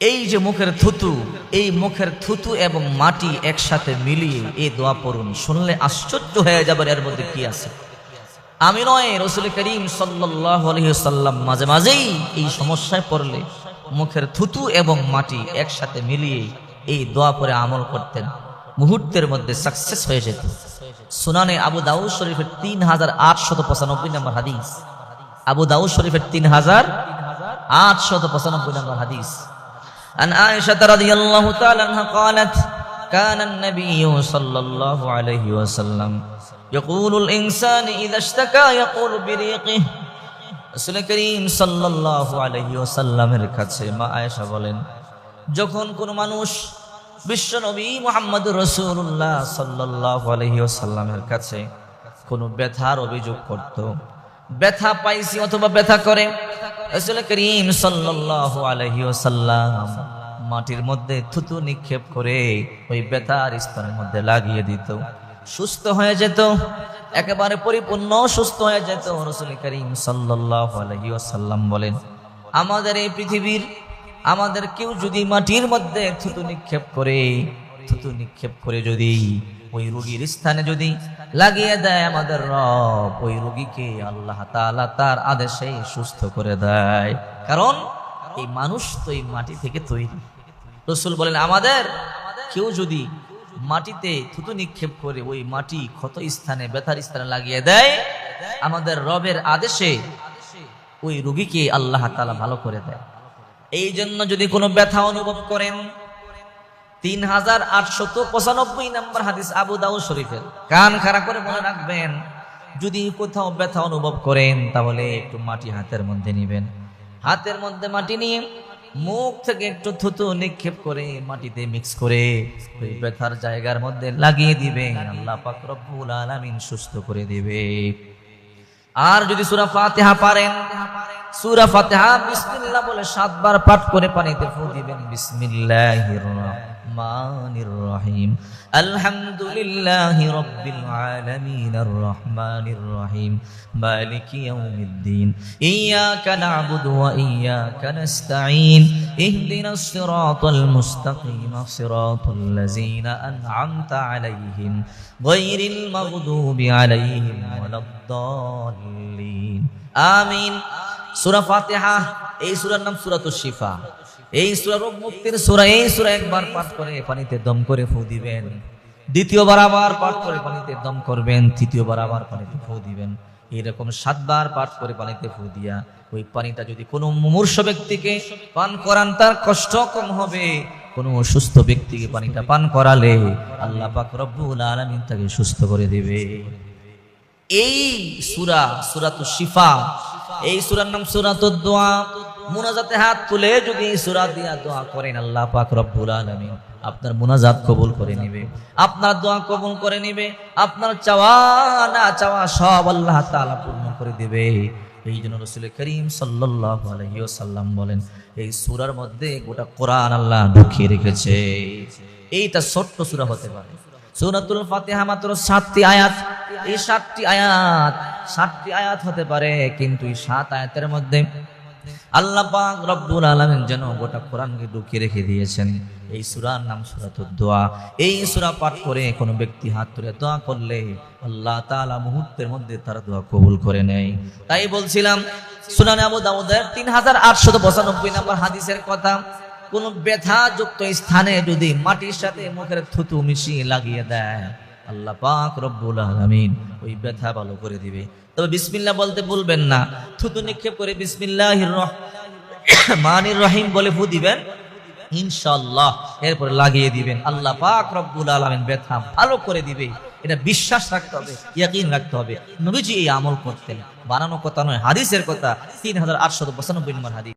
এই যে মুখের থুতু, এই মুখের থুতু এবং মাটি একসাথে মিলিয়ে এই দোয়া পড়ুন। শুনলে আশ্চর্য হয়ে যাবেন এর মধ্যে কি আছে। আমি নয়, রসুল করিম সাল্লাম মাঝে মাঝেই এই সমস্যায় পড়লে মুখের থুতু এবং মাটি একসাথে মিলিয়ে এই দোয়া পরে আমল করতেন। মুহূর্তের মধ্যে সাকসেস হয়ে যেত। সুনানে আবু দাউদ শরীফের তিন হাজার আটশত পঁচানব্বই নম্বর হাদিস। আবু দাউদ শরীফের তিন হাজার আটশত পঁচানব্বই নম্বর হাদিস। عن عائشة رضي الله تعالى عنها قالت كان النبي صلى الله عليه وسلم يقول الإنسان إذا اشتكى يقول بريقه রসুল করিম সাল্লাল্লাহু আলাইহি ওয়াসাল্লামের কাছে মা আয়েশা বলেন যখন কোন মানুষ বিশ্ব নবী মোহাম্মদ রসুল্লাহ সাল্লাল্লাহু আলাইহি ওয়াসাল্লামের কাছে কোনো ব্যথার অভিযোগ করত ব্যথা পাইছি অথবা ব্যথা করে। রসুল করিম ওয়াসাল্লাম মাটির মধ্যে থুতু নিক্ষেপ করে ওই ব্যথার স্তরের মধ্যে লাগিয়ে দিত। সুস্থ হয়ে যেত, একেবারে পরিপূর্ণ সুস্থ হয়ে যেত, রসুল করিম সাল্লাল্লাহু আলাইহি ওয়াসাল্লাম বলেন। আমাদের এই পৃথিবীর, আমাদের কেউ যদি মাটির মধ্যে থুতু নিক্ষেপ করে, থুতু নিক্ষেপ করে যদি ওই রুগীর স্থানে যদি লাগিয়ে দেয় আমাদের রব, ওই রুগীকে আল্লাহ তালা তার আদেশে সুস্থ করে দেয়। কারণ এই মানুষ তো এই মাটি থেকে তৈরি। রসুল বলেন, আমাদের কেউ যদি মাটিতে থুতু নিক্ষেপ করে ওই মাটি ক্ষত স্থানে, ব্যথার স্থানে লাগিয়ে দেয়, আমাদের রবের আদেশে ওই রুগীকে আল্লাহ তালা ভালো করে দেয়। এই জন্য যদি কোনো ব্যথা অনুভব করেন তিন হাজার আটশত পঁচানব্বই নম্বর হাদিস আবু দাউদ শরীফের। কান খাড়া করে মনে রাখবেন, যদি কোথাও ব্যথা অনুভব করেন, তাহলে একটু মাটি হাতের মধ্যে নিবেন। হাতের মধ্যে মাটি নিয়ে মুখ থেকে একটু থুতু নিক্ষেপ করে মাটিতে মিক্স করে ওই ব্যথার জায়গার মধ্যে লাগিয়ে দিবেন। আল্লাহ পাক আলামিন সুস্থ করে দিবে। আর যদি সূরা ফাতিহা পারেন, সূরা ফাতিহা বিসমিল্লাহ বলে সাতবার পাঠ করে পানিতে ফু দিবেন। বিসমিল্লাহির রহিম আলহামদুলিল্লাহি রাব্বিল আলামিন আর রহমানির রহিম মালিকি ইয়াউমিদ্দিন ইয়াকা না'বুদু ওয়া ইয়াকা নাস্তাঈন ইহদিনাস সিরাতাল মুস্তাকিম সিরাতাল লাযিনা আন'আমতা আলাইহিম গায়রিল মাগদুবি আলাইহিম ওয়ালাদ-দাল্লিন আমিন সূরা ফাতিহা এই সূরার নাম সূরাতুশ শিফা এই সূরা রোগ মুক্তির সূরা, এই সূরা একবার পাঠ করে পানিতে দম করে ফু দিবেন। দ্বিতীয়বার আবার পাঠ করে পানিতে দম করবেন, তৃতীয়বার আবার পানিতে ফু দিবেন। এরকম সাতবার পাঠ করে পানিতে ফু দিয়া ওই পানিটা যদি কোনো মুমূর্ষ ব্যক্তিকে পান করান, তার কষ্ট কম হবে। কোনো অসুস্থ ব্যক্তিকে পানিটা পান করালে আল্লাহ পাক রব্বুল আলামিন তাকে সুস্থ করে দেবে। এই সুরা, সুরাতু শিফা, এই সুরার নাম সুরাতুদ দোয়া। মুনাজাতে হাত তুলে যদি সুরা দিয়া দোয়া করেন, আল্লাহ পাক রব্বুল আলামিন আপনার মুনাজাত কবুল করে নেবে, আপনার দোয়া কবুল করে নেবে, আপনার চাওয়া, না চাওয়া সব আল্লাহ তাআলা পূর্ণ করে দেবে। এই জন্য রসুল করিম সাল্লাল্লাহু আলাইহি ওয়াসাল্লাম বলেন, এই সূরার মধ্যে গোটা কোরআন আল্লাহ ঢুকিয়ে রেখেছে। এইটা ছোট্ট সূরা হতে পারে। সূরাতুল ফাতিহা মাত্র সাতটি আয়াত। এই সাতটি আয়াত সাতটি আয়াত হতে পারে, কিন্তু এই সাত আয়াতের মধ্যে আল্লাহ পাক রব্বুল আলামিন যেন গোটা কোরআনকে ঢুকিয়ে রেখে দিয়েছেন। এই সূরার নাম সূরাতুদ দোয়া। এই সূরা পাঠ করে কোনো ব্যক্তি হাত তুলে দোয়া করলে আল্লাহ তাআলা মুহূর্তের মধ্যে তার দোয়া কবুল করে নেয়। তাই বলছিলাম, সুনানে আবু দাউদের 3895 নম্বর হাদিসের কথা। কোন ব্যথাযুক্ত স্থানে যদি মাটির সাথে মুখের থুতু মিশিয়ে লাগিয়ে দেয়, আল্লাহ পাক রব্বুল আলামিন ওই ব্যথা ভালো করে দিবে। তবে বিসমিল্লাহ বলতে ভুলবেন না। থুতু নিক্ষেপ করে বিসমিল্লাহির রহমানির রহিম বলে ফু দিবেন, ইনশাআল্লাহ। এরপরে লাগিয়ে দিবেন। আল্লাহ পাক রব্বুল আলামিন ব্যথা ভালো করে দিবে। এটা বিশ্বাস রাখতে হবে, ইয়াকিন রাখতে হবে। নবীজি এই আমল করতেন। বানানো কথা নয়, হাদিসের কথা। তিন হাজার আটশো পঁচানব্বই নম্বর হাদিস।